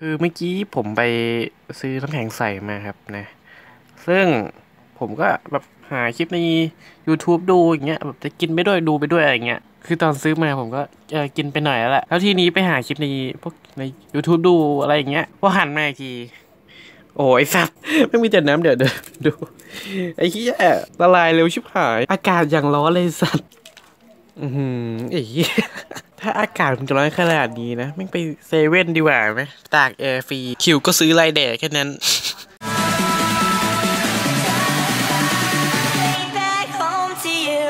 คือเมื่อกี้ผมไปซื้อน้ำแข็งใสมาครับนะ ซึ่งผมก็แบบหาคลิปใน YouTube ดูอย่างเงี้ยแบบจะกินไปด้วยดูไปด้วยอะไรเงี้ย คือตอนซื้อมาผมก็เออกินไปหน่อยแล้วแหละ แล้วทีนี้ไปหาคลิปในพวกใน YouTube ดูอะไรอย่างเงี้ยพอหันมาอีกที โอ้ยสัตว์ไม่มีแต่น้ำเดือดเดือดดู ไอ้เหี้ยละลายเร็วชิบหาย อากาศอย่างร้อนเลยสัตว์ อือหือไอ้เหี้ย ถ้าอากาศมันจะร้อนขนาดนี้นะไม่งไปเซเว่นดีกว่าไหมตากแอร์ฟรี คิวก็ซื้อไรแดกแค่นั้น back home to you.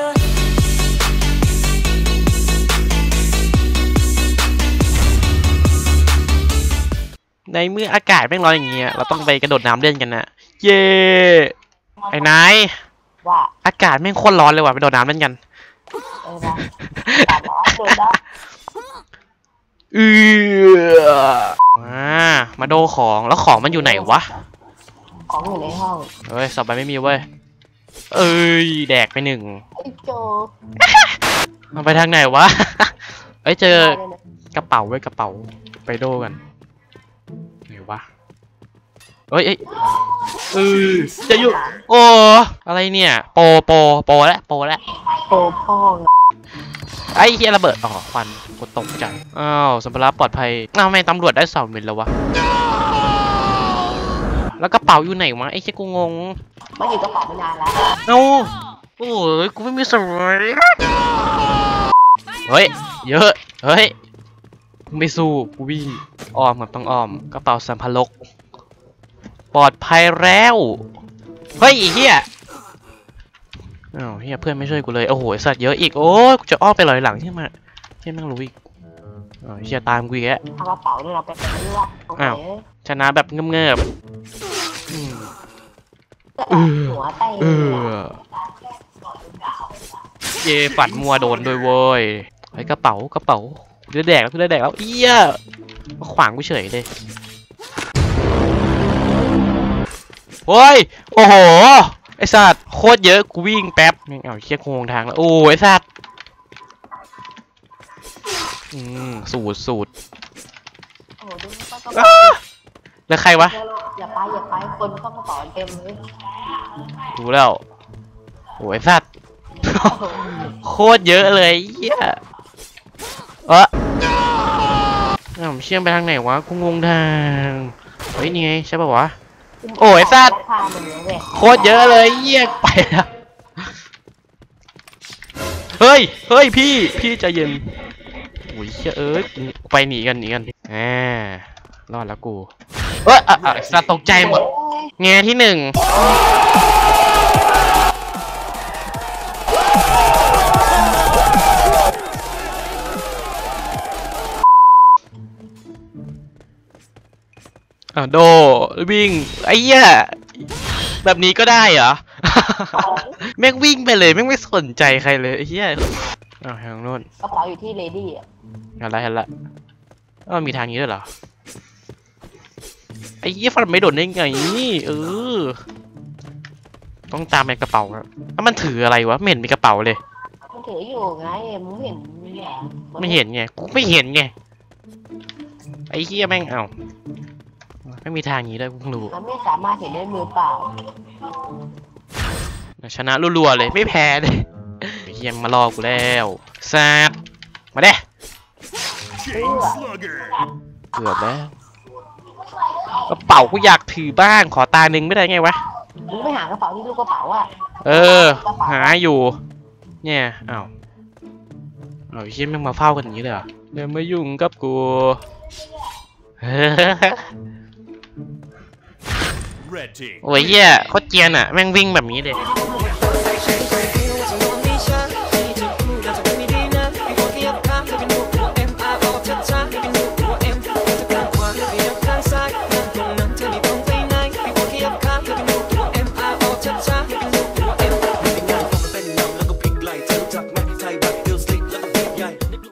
ในเมื่ออากาศแม่งร้อนอย่างเงี้ยเราต้องไปกระโดดน้ำเล่นกันนะเย้ไอ้นายว่าอากาศแม่งโคตรร้อนเลยว่ะไปโดดน้ำเล่นกัน เออนะตามร้อนดูนะเออมามาโดของแล้วของมันอยู่ไหนวะ ของอยู่ในห้องเฮ้ยสอบไปไม่มีเว้ย เอ้ย แดกไปหนึ่งไอ้โจมันไปทางไหนวะ เอ้ยเจอได้เลยนะกระเป๋าไว้ยกระเป๋าไปโดกันไหนวะเอ้ยเอ้ยเออจะอยู่โอ้อะไรเนี่ย โปโปโปแล้วโปแล้ว โตพ่อไงไอ้เฮียระเบิด อ๋อควันกดตกใจ อ้าวสัมภาระปลอดภัย อ้าวทำไมตำรวจได้สองหมื่นแล้ววะ แล้วกระเป๋าอยู่ไหนวะไอ้เฮียกูงงมันอยู่กระเป๋ามานานแล้วเอ้าโอ้ยกูไม่มีสวยเฮ้ย เยอะ เฮ้ย ไม่สู้กูวิ่งอ้อมกับต้องอ้อม กระเป๋าสัมภาระปลอดภัยแล้ว เฮ้ยไอ้เฮีย อ้าวเฮียเพื่อนไม่ช่วยกูเลย โอ้โหไอ้สัตว์เยอะอีก โอ้ยกูจะอ้อมไปลอยหลังใช่ไหมเฮียแม่งรู้อีกอ๋อเฮียตามกูอีกแล้วเอากระเป๋านี่เราไปเป็นเรื่องโอเคอ้าวชนะแบบเงียบๆอืมก็แอบหัวไตเออเย่ฝันมัวโดนโดยเว้ยไอ้กระเป๋ากระเป๋ากูได้แดกแล้วกูได้แดกแล้วเอี้ยมาขวางกูเฉยเลยโอ้ย โอ้โห ไอสัตว์โคตรเยอะกูวิ่งแป๊บแม่งเอาเชี่ยโค้งทางแล้วโอ้ยไอสัตว์อืมสูตรสูตรโอ้โหดูมันก็อ้าแล้วใครวะ อย่าไปอย่าไปคนเข้ากระเป๋าเต็มเลยดูแล้วโอ้ยไอ้สัตว์ โคตรเยอะเลยเหี้ยเอออ้าวผมเชื่อมไปทางไหนวะกูงงทาง เฮ้ย นี่ไง ใช่ป่าววะ โอ้ยสัตว์โคตรเยอะเลยเยี่ยไปแล้วเฮ้ย เฮ้ยพี่ พี่จะเย็นอุ้ยเชื่อเอ้ย ไปหนีกันหนีกันแหมรอดแล้วกู เอ้ยอะอะสัตว์ตกใจหมดแงที่หนึ่ง อะโดวิ่งไอ้เหี้ยแบบนี้ก็ได้เหรอ แม่งวิ่งไปเลยแม่งไม่สนใจใครเลยไอ้เหี้ยอ้าวทางโน้นกระเป๋าอยู่ที่เลดี้อะเห็นละเห็นละอ้าวมีทางนี้ด้วยเหรอไอ้เหี้ยฟันไม่โดดได้ไงเออต้องตามไปกระเป๋าครับแล้วมันถืออะไรวะไม่เห็นมีกระเป๋าเลย มันถืออยู่ไงมึงเห็นเหรอไม่เห็นไงกูไม่เห็นไงไอ้เหี้ยแม่งเอ้า ไม่มีทางนี้ด้วยกูเพิ่งรู้มันไม่สามารถเห็นด้วยมือเปล่า ชนะรัวๆเลยไม่แพ้เลยไอ้เหี้ยมารอกูแล้วแซดมาเด้ Chain Slugger. เกือบแล้วกระเป๋ากูอยากถือบ้างขอตาหนึ่งไม่ได้ไงวะมึงไม่หากระเป๋าที่ลูกกระเป๋าอะเออ หาอยู่ เนี่ยอ้าวเอาไอ้เหี้ยแม่งมาเฝ้ากันอย่างนี้เลยเหรอเดินมายุ่งกับกู Red team. โอ้ยเหี้ยโคตรเจียนอะ แม่งวิ่งแบบนี้เลยไ